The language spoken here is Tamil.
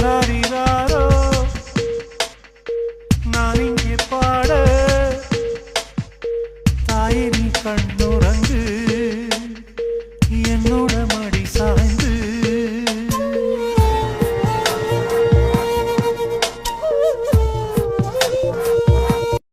தாராரிதாரோ நான் இங்கே பாட தாயினி கண்ணுறங்கு